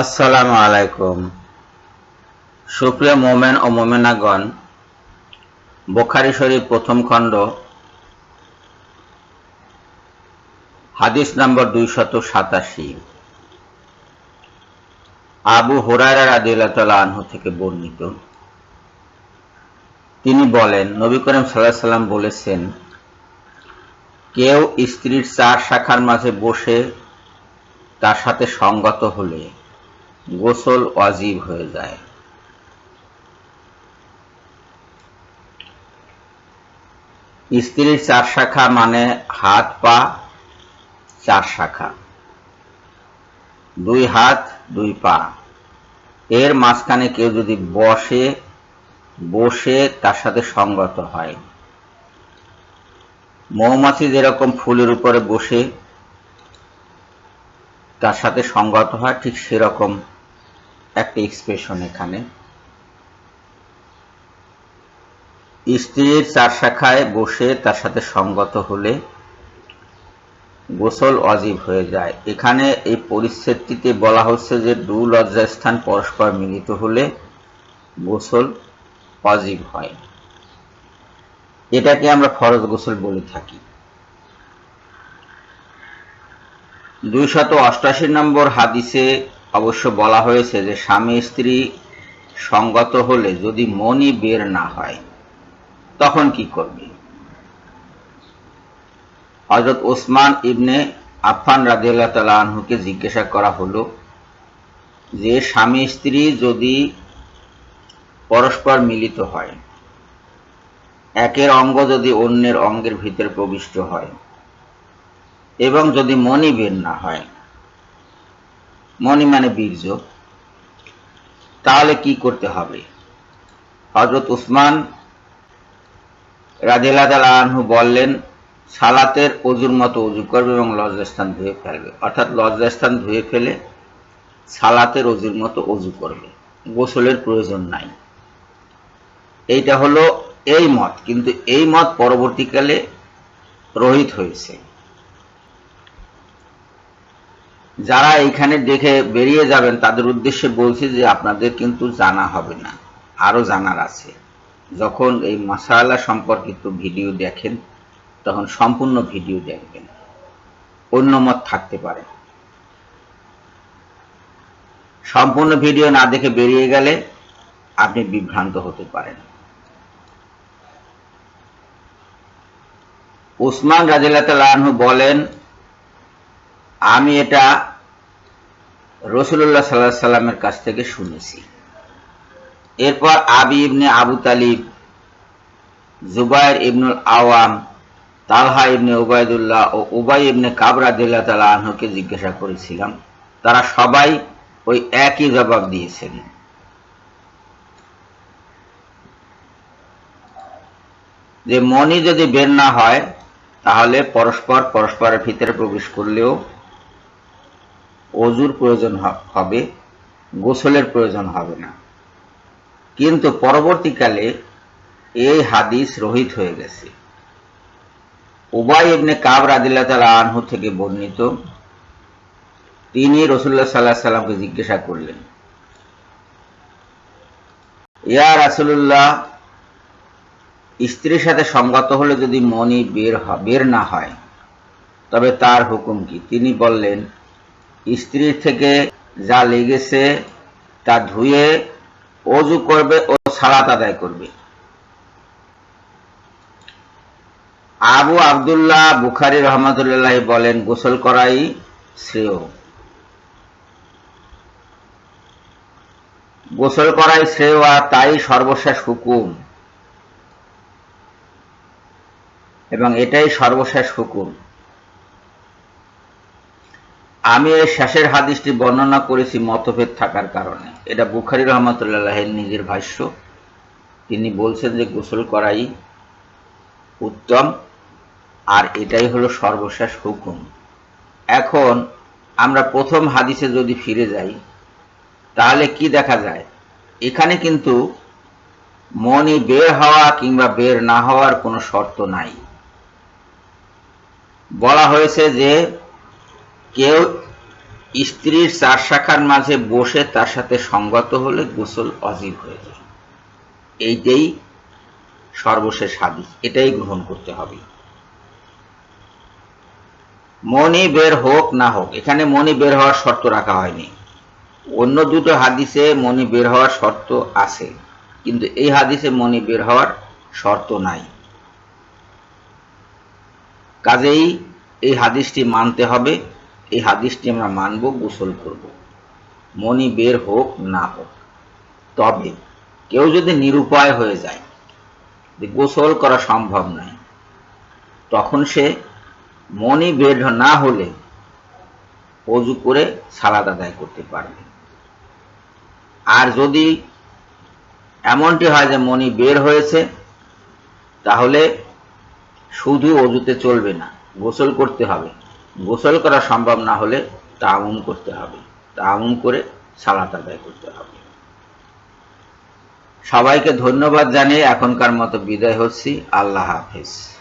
আসসালামু আলাইকুম। সুপ্রিয় মোমেন ও মোমেনাগণ, বোখারি শরীফ প্রথম খণ্ড, হাদিস নম্বর দুইশত সাতাশি। আবু হুরায়রা রাদিয়াল্লাহু আনহু থেকে বর্ণিত। তিনি বলেন, নবী করিম আলাইহি সাল্লাম বলেছেন, কেউ স্ত্রীর চার শাখার মাঝে বসে তার সাথে সঙ্গত হলে গোসল অজীব হয়ে যায়। স্ত্রীর চার শাখা মানে হাত, পা, চার শাখা। দুই হাত, দুই পা। এর মাঝখানে কেউ যদি বসে বসে তার সাথে সঙ্গত হয়। মৌমাছি যেরকম ফুলের উপরে বসে তার সাথে সঙ্গত হয়, ঠিক সেরকম একটা এক্সপ্রেশন এখানে। স্ত্রীর চার শাখায় বসে তার সাথে সঙ্গত হলে গোসল অজীব হয়ে যায়। এখানে এই পরিস্থিতিতে বলা হচ্ছে যে দু পরস্পর মিলিত হলে গোসল অজীব হয়। এটাকে আমরা ফরজ গোসল বলে থাকি। দুইশত অষ্টাশি নম্বর হাদিসে অবশ্য বলা হয়েছে যে স্বামী স্ত্রী সঙ্গত হলে যদি মনই বের না হয়, তখন কি করবে? হজরত ওসমান ইবনে আফান রাজিয়াল্লাহ তালা আনহুকে জিজ্ঞাসা করা হলো যে, স্বামী স্ত্রী যদি পরস্পর মিলিত হয়, একের অঙ্গ যদি অন্যের অঙ্গের ভিতরে প্রবিষ্ট হয় এবং যদি মনি বের না হয় মনি মানে বীর্য। তাহলে কি করতে হবে? হজরত উসমান রাজেলা আনহু বললেন, সালাতের অজুর মতো অজু করবে এবং লজ্জাস্থান ধুয়ে ফেলবে। অর্থাৎ লজ্জাস্থান ধুয়ে ফেলে সালাতের অজুর মতো অজু করবে। গোসলের প্রয়োজন নাই। এইটা হলো এই মত, কিন্তু এই মত পরবর্তীকালে রহিত হয়েছে। যারা এইখানে দেখে বেরিয়ে যাবেন, তাদের উদ্দেশ্যে বলছি যে আপনাদের কিন্তু জানা হবে না আরও জানার আছে। যখন এই মশালা সম্পর্কিত ভিডিও দেখেন, তখন সম্পূর্ণ ভিডিও দেখবেন। অন্য মত থাকতে পারে। সম্পূর্ণ ভিডিও না দেখে বেরিয়ে গেলে আপনি বিভ্রান্ত হতে পারেন। উসমান রাজিল্লাহ বলেন আমি এটা রসুল্লাহ সাল্লাহ সাল্লামের কাছ থেকে শুনেছি। এরপর আবি ইবনে আবু তালিব, জুবাইর ইবনুল আওয়াম, তালহা ইবনে উবায়দুল্লাহ ও উবাই ইবনে কাবরা দিল্লা তালা আনহুকে জিজ্ঞাসা করেছিলাম। তারা সবাই ওই একই জবাব দিয়েছেন। যে মনি যদি বের না হয়, তাহলে পরস্পর পরস্পরের ভিতরে প্রবেশ করলেও অজুর প্রয়োজন হবে, গোসলের প্রয়োজন হবে না। কিন্তু পরবর্তীকালে এই হাদিস রহিত হয়ে গেছে। উবাই ইবনে কাব রাদিল্লাহ তালা আনহু থেকে বর্ণিত, তিনি রসুল্লাহ সাল্লাহ সাল্লামকে জিজ্ঞাসা করলেন, ইয়া রাসুল্লাহ স্ত্রীর সাথে সঙ্গত হলে যদি মনি বের বের না হয়, তবে তার হুকুম কি? তিনি বললেন স্ত্রীর থেকে যা লেগেছে তা ধুয়ে অজু করবে ও সালাত আদায় করবে। আবু আবদুল্লাহ বুখারি রহমতুল্লাহ বলেন, গোসল করাই শ্রেয়। গোসল করাই শ্রেয় আর তাই সর্বশেষ হুকুম। এবং এটাই সর্বশেষ হুকুম। আমি এই শেষের হাদিসটি বর্ণনা করেছি মতভেদ থাকার কারণে। এটা বুখারি রহমতুল্লাহের নিজের ভাষ্য। তিনি বলছেন যে গোসল করাই উত্তম, আর এটাই হলো সর্বশেষ হুকুম। এখন আমরা প্রথম হাদিসে যদি ফিরে যাই, তাহলে কি দেখা যায়? এখানে কিন্তু মনি বের হওয়া কিংবা বের না হওয়ার কোনো শর্ত নাই। বলা হয়েছে যে কেউ স্ত্রীর চার শাখার মাঝে বসে তার সাথে সঙ্গত হলে গোসল অজীব হয়ে যায়। এইটাই সর্বশেষ হাদিস, এটাই গ্রহণ করতে হবে। মনি বের হোক না হোক, এখানে মনি বের হওয়ার শর্ত রাখা হয়নি। অন্য দুটো হাদিসে মনি বের হওয়ার শর্ত আছে, কিন্তু এই হাদিসে মনি বের হওয়ার শর্ত নাই। কাজেই এই হাদিসটি মানতে হবে এই হাদিসটি আমরা মানব, গোসল করব। মনি বের হোক না হোক। তবে কেউ যদি নিরুপায় হয়ে যায় গোসল করা সম্ভব নয়, তখন সে মনি বের না হলে অজু করে সালাদ আদায় করতে পারবে। আর যদি এমনটি হয় যে মনি বের হয়েছে, তাহলে শুধু অজুতে চলবে না, গোসল করতে হবে। গোসল করা সম্ভব না হলে তামুম করতে হবে। তামুম করে সালাত আদায় করতে হবে। সবাইকে ধন্যবাদ জানিয়ে এখনকার মতো বিদায় হচ্ছি। আল্লাহ হাফিজ।